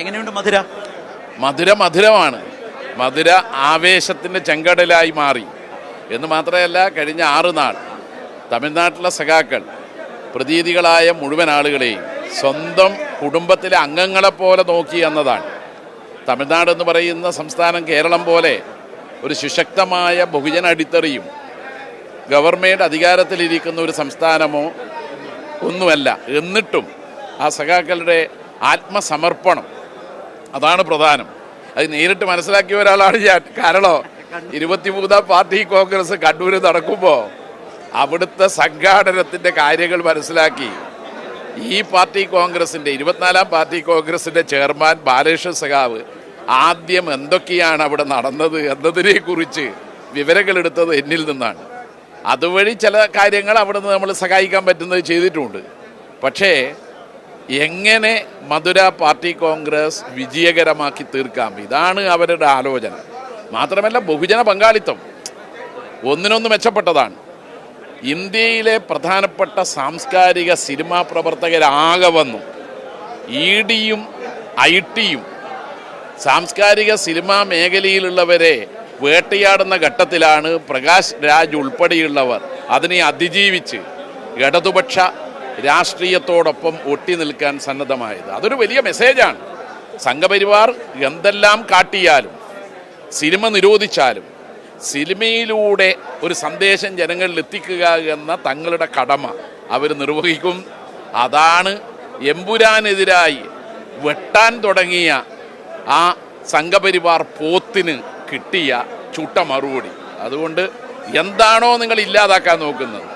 എങ്ങനെയുണ്ട് മധുര? മധുര മധുരമാണ്. മധുര ആവേശത്തിന്റെ ചെങ്കടലായി മാറി. എന്ന് മാത്രമല്ല കഴിഞ്ഞ ആറ് നാൾ തമിഴ്നാട്ടിലെ സഖാക്കൾ പ്രതീതികളായ മുഴുവൻ ആളുകളെയും സ്വന്തം കുടുംബത്തിലെ അംഗങ്ങളെപ്പോലെ നോക്കി എന്നതാണ്. തമിഴ്നാട് എന്ന് പറയുന്ന സംസ്ഥാനം കേരളം പോലെ ഒരു സുശക്തമായ ബഹുജന അടിത്തറിയും ഗവൺമെന്റ് അധികാരത്തിലിരിക്കുന്ന ഒരു സംസ്ഥാനമോ ഒന്നുമല്ല. എന്നിട്ടും ആ സഖാക്കളുടെ ആത്മസമർപ്പണം അതാണ് പ്രധാനം. അത് നേരിട്ട് മനസ്സിലാക്കിയ ഒരാളാണ് ഞാൻ. കാരണം ഇരുപത്തിമൂന്നാം പാർട്ടി കോൺഗ്രസ് കണ്ണൂർ നടക്കുമ്പോൾ അവിടുത്തെ സംഘാടനത്തിന്റെ കാര്യങ്ങൾ മനസ്സിലാക്കി. ഈ പാർട്ടി കോൺഗ്രസിന്റെ ഇരുപത്തിനാലാം പാർട്ടി കോൺഗ്രസിന്റെ ചെയർമാൻ ബാലേഷ് സഖാവ് ആദ്യം എന്തൊക്കെയാണ് അവിടെ നടന്നത് എന്നതിനെ കുറിച്ച് വിവരങ്ങൾ എടുത്തത് എന്നിൽ നിന്നാണ്. അതുവഴി ചില കാര്യങ്ങൾ അവിടെ നിന്ന് നമ്മൾ സഹായിക്കാൻ പറ്റുന്നത് ചെയ്തിട്ടുണ്ട്. പക്ഷേ എങ്ങനെ മധുര പാർട്ടി കോൺഗ്രസ് വിജയകരമാക്കി തീർക്കാം? ഇതാണ് അവരുടെ ആലോചന. മാത്രമല്ല ബഹുജന പങ്കാളിത്തം ഒന്നിനൊന്ന് മെച്ചപ്പെട്ടതാണ്. ഇന്ത്യയിലെ പ്രധാനപ്പെട്ട സാംസ്കാരിക സിനിമാ പ്രവർത്തകരാകെ വന്നു. ഇ ഡിയും ഐ ടിയും സാംസ്കാരിക സിനിമാ മേഖലയിലുള്ളവരെ വേട്ടയാടുന്ന ഘട്ടത്തിലാണ് പ്രകാശ് രാജ് ഉൾപ്പെടെയുള്ളവർ അതിനെ അതിജീവിച്ച് ഇടതുപക്ഷ രാഷ്ട്രീയത്തോടൊപ്പം ഒട്ടി നിൽക്കാൻ സന്നദ്ധമായത്. അതൊരു വലിയ മെസ്സേജാണ്. സംഘപരിവാർ എന്തെല്ലാം കാട്ടിയാലും സിനിമ നിരോധിച്ചാലും സിനിമയിലൂടെ ഒരു സന്ദേശം ജനങ്ങളിൽ എത്തിക്കുക എന്ന തങ്ങളുടെ കടമ അവർ നിർവഹിക്കും. അതാണ് എമ്പുരാനെതിരായി വെട്ടാൻ തുടങ്ങിയ ആ സംഘപരിവാർ പോത്തിന് കിട്ടിയ ചുട്ട മറുപടി. അതുകൊണ്ട് എന്താണോ നിങ്ങൾ ഇല്ലാതാക്കാൻ നോക്കുന്നത്.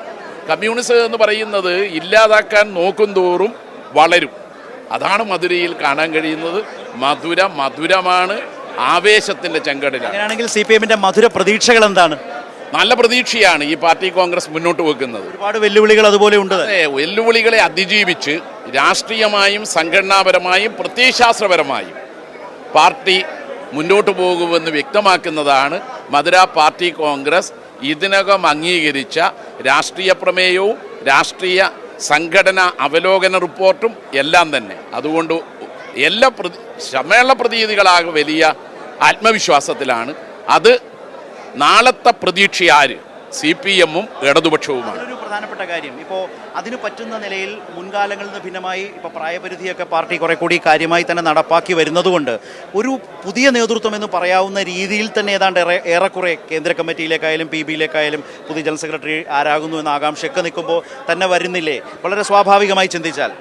കമ്മ്യൂണിസം എന്ന് പറയുന്നത് ഇല്ലാതാക്കാൻ നോക്കും തോറും വളരും. അതാണ് മധുരയിൽ കാണാൻ കഴിയുന്നത്. മധുര മധുരമാണ് ആവേശത്തിന്റെ ചെങ്കടലാണ്. അങ്ങനെയാണെങ്കിൽ സി പി എമ്മിന്റെ മധുര പ്രതീക്ഷകൾ എന്താണ്? നല്ല പ്രതീക്ഷയാണ് ഈ പാർട്ടി കോൺഗ്രസ് മുന്നോട്ട് വെക്കുന്നത്. ഒരുപാട് വെല്ലുവിളികൾ അതുപോലെ ഉണ്ട്. വെല്ലുവിളികളെ അതിജീവിച്ച് രാഷ്ട്രീയമായും സംഘടനാപരമായും പ്രത്യയശാസ്ത്രപരമായും പാർട്ടി മുന്നോട്ട് പോകുമെന്ന് വ്യക്തമാക്കുന്നതാണ് മധുര പാർട്ടി കോൺഗ്രസ് ഇതിനകം അംഗീകരിച്ച രാഷ്ട്രീയ പ്രമേയവും രാഷ്ട്രീയ സംഘടന അവലോകന റിപ്പോർട്ടും എല്ലാം തന്നെ. അതുകൊണ്ട് എല്ലാ പ്രതി സമ്മേളന പ്രതീതികളാകെ വലിയ ആത്മവിശ്വാസത്തിലാണ്. അത് നാളത്തെ പ്രതീക്ഷ ആര്? സി പി എമ്മും ഇടതുപക്ഷവുമാണ്. ഒരു പ്രധാനപ്പെട്ട കാര്യം. ഇപ്പോൾ അതിന് പറ്റുന്ന നിലയിൽ മുൻകാലങ്ങളിൽ നിന്ന് ഭിന്നമായി ഇപ്പോൾ പ്രായപരിധിയൊക്കെ പാർട്ടി കുറെ കൂടി കാര്യമായി തന്നെ നടപ്പാക്കി വരുന്നതുകൊണ്ട് ഒരു പുതിയ നേതൃത്വം എന്ന് പറയാവുന്ന രീതിയിൽ തന്നെ ഏതാണ്ട് ഏറെ ഏറെക്കുറെ കേന്ദ്ര കമ്മിറ്റിയിലേക്കായാലും പി ബിയിലേക്കായാലും പുതിയ ജനറൽ സെക്രട്ടറി ആരാകുന്നു എന്ന ആകാംക്ഷയൊക്കെ നിൽക്കുമ്പോൾ തന്നെ വരുന്നില്ലേ? വളരെ സ്വാഭാവികമായി ചിന്തിച്ചാൽ.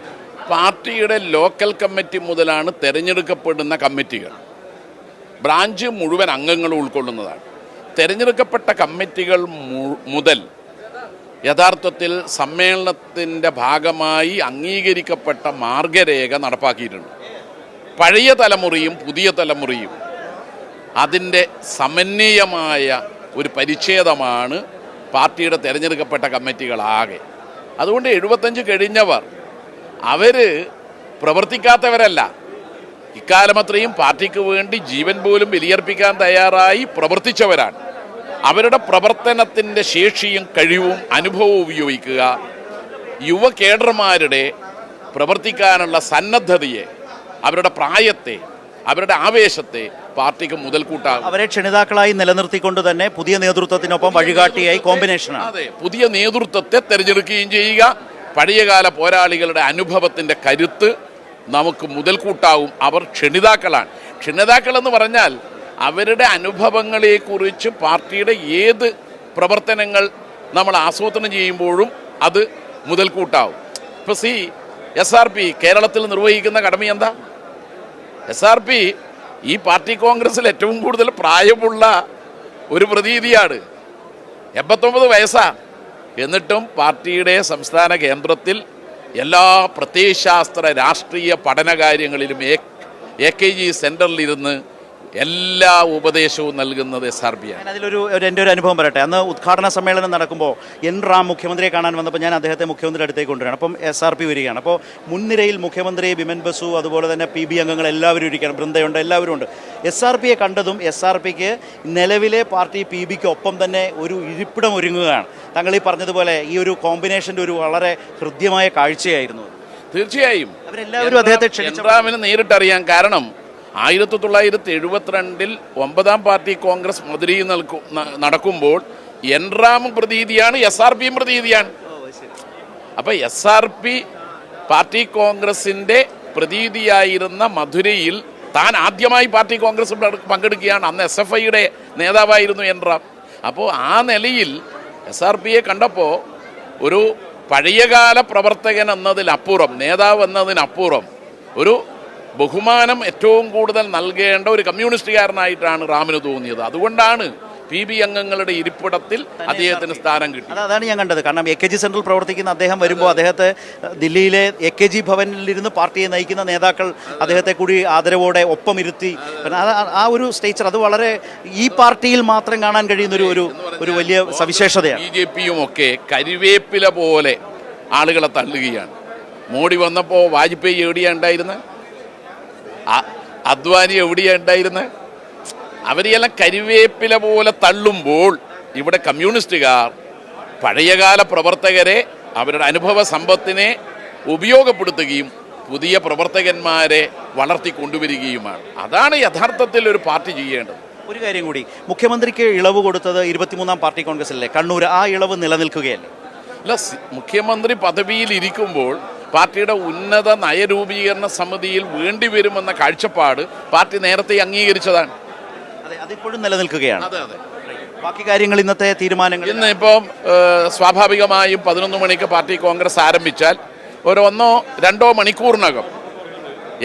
പാർട്ടിയുടെ ലോക്കൽ കമ്മിറ്റി മുതലാണ് തിരഞ്ഞെടുക്കപ്പെടുന്ന കമ്മിറ്റികൾ. ബ്രാഞ്ച് മുഴുവൻ അംഗങ്ങളും ഉൾക്കൊള്ളുന്നതാണ്. തിരഞ്ഞെടുക്കപ്പെട്ട കമ്മിറ്റികൾ മുതൽ യഥാർത്ഥത്തിൽ സമ്മേളനത്തിന്റെ ഭാഗമായി അംഗീകരിക്കപ്പെട്ട മാർഗരേഖ നടപ്പാക്കിയിട്ടുണ്ട്. പഴയ തലമുറയും പുതിയ തലമുറയും അതിന്റെ സമന്വയമായ ഒരു പരിച്ഛേദമാണ് പാർട്ടിയുടെ തിരഞ്ഞെടുക്കപ്പെട്ട കമ്മിറ്റികളാകെ. അതുകൊണ്ട് എഴുപത്തഞ്ച് കഴിഞ്ഞവർ അവർ പ്രവർത്തിക്കാത്തവരല്ല. ഇക്കാലമത്രയും പാർട്ടിക്ക് വേണ്ടി ജീവൻ പോലും ബലിയർപ്പിക്കാൻ തയ്യാറായി പ്രവർത്തിച്ചവരാണ്. അവരുടെ പ്രവർത്തനത്തിന്റെ ശേഷിയും കഴിവും അനുഭവവും ഉപയോഗിക്കുക. യുവ കേഡർമാരുടെ പ്രവർത്തിക്കാനുള്ള സന്നദ്ധതയെ അവരുടെ പ്രായത്തെ അവരുടെ ആവേശത്തെ പാർട്ടിക്ക് മുതൽക്കൂട്ടാകും അവരെ ക്ഷണിതാക്കളായി നിലനിർത്തിക്കൊണ്ട് തന്നെ പുതിയ നേതൃത്വത്തിനൊപ്പം വഴികാട്ടിയായി കോമ്പിനേഷനാണ്. അതെ പുതിയ നേതൃത്വത്തെ തിരഞ്ഞെടുക്കുകയും ചെയ്യുക. പഴയകാല പോരാളികളുടെ അനുഭവത്തിന്റെ കരുത്ത് നമുക്ക് മുതൽക്കൂട്ടാവും. അവർ ക്ഷണിതാക്കളാണ്. ക്ഷണിതാക്കൾ എന്ന് പറഞ്ഞാൽ അവരുടെ അനുഭവങ്ങളെക്കുറിച്ച് പാർട്ടിയുടെ ഏത് പ്രവർത്തനങ്ങൾ നമ്മൾ ആസൂത്രണം ചെയ്യുമ്പോഴും അത് മുതൽക്കൂട്ടാവും. ഇപ്പോൾ സി എസ് ആർ പി കേരളത്തിൽ നിർവഹിക്കുന്ന കടമ എന്താ? എസ് ആർ പി ഈ പാർട്ടി കോൺഗ്രസ്സിൽ ഏറ്റവും കൂടുതൽ പ്രായമുള്ള ഒരു പ്രതീതിയാണ്. എൺപത്തൊമ്പത് വയസ്സാ. എന്നിട്ടും പാർട്ടിയുടെ സംസ്ഥാന കേന്ദ്രത്തിൽ എല്ലാ പ്രത്യയശാസ്ത്ര രാഷ്ട്രീയ പഠന കാര്യങ്ങളിലും എ കെ ജി സെന്ററിലിരുന്ന് എല്ലാ ഉപദേശവും നൽകുന്നത് എസ് ആർ പി ആണ്. ഞാൻ അതിലൊരു എന്റെ ഒരു അനുഭവം പറയട്ടെ. അന്ന് ഉദ്ഘാടന സമ്മേളനം നടക്കുമ്പോൾ എൻ റാം മുഖ്യമന്ത്രിയെ കാണാൻ വന്നപ്പോൾ ഞാൻ അദ്ദേഹത്തെ മുഖ്യമന്ത്രിയുടെ അടുത്തേക്ക് കൊണ്ടുവരണം. അപ്പം എസ് ആർ പി വരികയാണ്. അപ്പോൾ മുൻനിരയിൽ മുഖ്യമന്ത്രി ബിമൻ ബസു അതുപോലെ തന്നെ പി ബി അംഗങ്ങൾ എല്ലാവരും ഇരിക്കണം ബൃന്ദയുണ്ട് എല്ലാവരും ഉണ്ട്. എസ് ആർ പിയെ കണ്ടതും എസ് ആർ പിക്ക് നിലവിലെ പാർട്ടി പി ബിക്ക് ഒപ്പം തന്നെ ഒരു ഇരിപ്പിടം ഒരുങ്ങുകയാണ്. താങ്കൾ ഈ പറഞ്ഞതുപോലെ ഈ ഒരു കോമ്പിനേഷന്റെ ഒരു വളരെ ഹൃദ്യമായ കാഴ്ചയായിരുന്നു. തീർച്ചയായും. അവരെല്ലാവരും അദ്ദേഹത്തെ നേരിട്ടറിയാൻ കാരണം ആയിരത്തി തൊള്ളായിരത്തി എഴുപത്തിരണ്ടിൽ ഒമ്പതാം പാർട്ടി കോൺഗ്രസ് മധുരയിൽ നൽകും നടക്കുമ്പോൾ എൻറാം പ്രതീതിയാണ് എസ് ആർ പിയും പ്രതീതിയാണ്. അപ്പൊ എസ് ആർ പി പാർട്ടി കോൺഗ്രസിന്റെ പ്രതീതിയായിരുന്ന മധുരയിൽ താൻ ആദ്യമായി പാർട്ടി കോൺഗ്രസ് പങ്കെടുക്കുകയാണ്. അന്ന് എസ് എഫ് ഐയുടെ നേതാവായിരുന്നു എൻറാം. അപ്പോൾ ആ നിലയിൽ എസ് ആർ പിയെ കണ്ടപ്പോൾ ഒരു പഴയകാല പ്രവർത്തകൻ എന്നതിനപ്പുറം നേതാവ് എന്നതിനപ്പുറം ഒരു ബഹുമാനം ഏറ്റവും കൂടുതൽ നൽകേണ്ട ഒരു കമ്മ്യൂണിസ്റ്റുകാരനായിട്ടാണ് റാമിന് തോന്നിയത്. അതുകൊണ്ടാണ് പി ബി അംഗങ്ങളുടെ ഇരിപ്പിടത്തിൽ അദ്ദേഹത്തിന് സ്ഥാനം കിട്ടി. അതാണ് ഞാൻ കണ്ടത്. കാരണം എ കെ ജി സെൻട്രൽ പ്രവർത്തിക്കുന്ന അദ്ദേഹം വരുമ്പോൾ അദ്ദേഹത്തെ ദില്ലിയിലെ എ കെ ജി ഭവനിലിരുന്ന് പാർട്ടിയെ നയിക്കുന്ന നേതാക്കൾ അദ്ദേഹത്തെ കൂടി ആദരവോടെ ഒപ്പം ഇരുത്തി ആ- ഒരു സ്റ്റേച്ചർ അത് വളരെ ഈ പാർട്ടിയിൽ മാത്രം കാണാൻ കഴിയുന്ന ഒരു ഒരു ഒരു വലിയ സവിശേഷതയാണ്. ബി ജെ പിയും ഒക്കെ കരിവേപ്പില പോലെ ആളുകളെ തള്ളുകയാണ്. മോഡി വന്നപ്പോൾ വാജ്പേയി എവിടെയാണ് ഉണ്ടായിരുന്നത് അദ്വാനി എവിടെയാണ് ഉണ്ടായിരുന്നത് അവരെയെല്ലാം കരിവേപ്പില പോലെ തള്ളുമ്പോൾ ഇവിടെ കമ്മ്യൂണിസ്റ്റുകാർ പഴയകാല പ്രവർത്തകരെ അവരുടെ അനുഭവ സമ്പത്തിനെ ഉപയോഗപ്പെടുത്തുകയും പുതിയ പ്രവർത്തകന്മാരെ വളർത്തി കൊണ്ടുവരികയുമാണ്. അതാണ് യഥാർത്ഥത്തിൽ ഒരു പാർട്ടി ചെയ്യേണ്ടത്. ഒരു കാര്യം കൂടി മുഖ്യമന്ത്രിക്ക് ഇളവ് കൊടുത്തത് ഇരുപത്തിമൂന്നാം പാർട്ടി കോൺഗ്രസ് അല്ലേ കണ്ണൂർ ആ ഇളവ് നിലനിൽക്കുകയല്ലേ? അല്ല മുഖ്യമന്ത്രി പദവിയിൽ ഇരിക്കുമ്പോൾ പാർട്ടിയുടെ ഉന്നത നയരൂപീകരണ സമിതിയിൽ വേണ്ടി വരുമെന്ന കാഴ്ചപ്പാട് പാർട്ടി നേരത്തെ അംഗീകരിച്ചതാണ്. അതെ അതിപ്പോഴും നിലനിൽക്കുകയാണ്. അതെ അതെ. ബാക്കി കാര്യങ്ങൾ ഇന്നത്തെ തീരുമാനങ്ങൾ ഇന്ന് ഇപ്പം സ്വാഭാവികമായും പതിനൊന്ന് മണിക്ക് പാർട്ടി കോൺഗ്രസ് ആരംഭിച്ചാൽ ഒരു ഒന്നോ രണ്ടോ മണിക്കൂറിനകം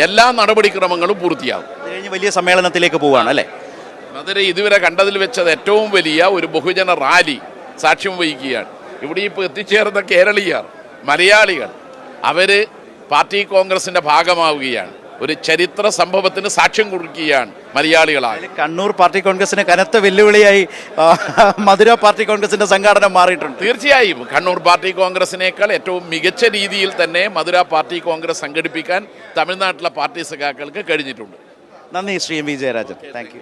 എല്ലാ നടപടിക്രമങ്ങളും പൂർത്തിയാകും. കഴിഞ്ഞ് വലിയ സമ്മേളനത്തിലേക്ക് പോവുകയാണ് അല്ലേ? മധുര ഇതുവരെ കണ്ടതിൽ വെച്ചത് ഏറ്റവും വലിയ ഒരു ബഹുജന റാലി സാക്ഷ്യം വഹിക്കുകയാണ്. ഇവിടെ ഇപ്പോൾ എത്തിച്ചേർന്ന കേരളീയർ മലയാളികൾ അവർ പാർട്ടി കോൺഗ്രസിന്റെ ഭാഗമാവുകയാണ്. ഒരു ചരിത്ര സംഭവത്തിന് സാക്ഷ്യം കൊടുക്കുകയാണ് മലയാളികളാണ്. കണ്ണൂർ പാർട്ടി കോൺഗ്രസിന് കനത്ത വെല്ലുവിളിയായി മധുര പാർട്ടി കോൺഗ്രസിന്റെ സംഘാടനം മാറിയിട്ടുണ്ട്. തീർച്ചയായും കണ്ണൂർ പാർട്ടി കോൺഗ്രസിനേക്കാൾ ഏറ്റവും മികച്ച രീതിയിൽ തന്നെ മധുര പാർട്ടി കോൺഗ്രസ് സംഘടിപ്പിക്കാൻ തമിഴ്നാട്ടിലെ പാർട്ടി സഖാക്കൾക്ക് കഴിഞ്ഞിട്ടുണ്ട്. നന്ദി Shri M V Jayarajan. Thank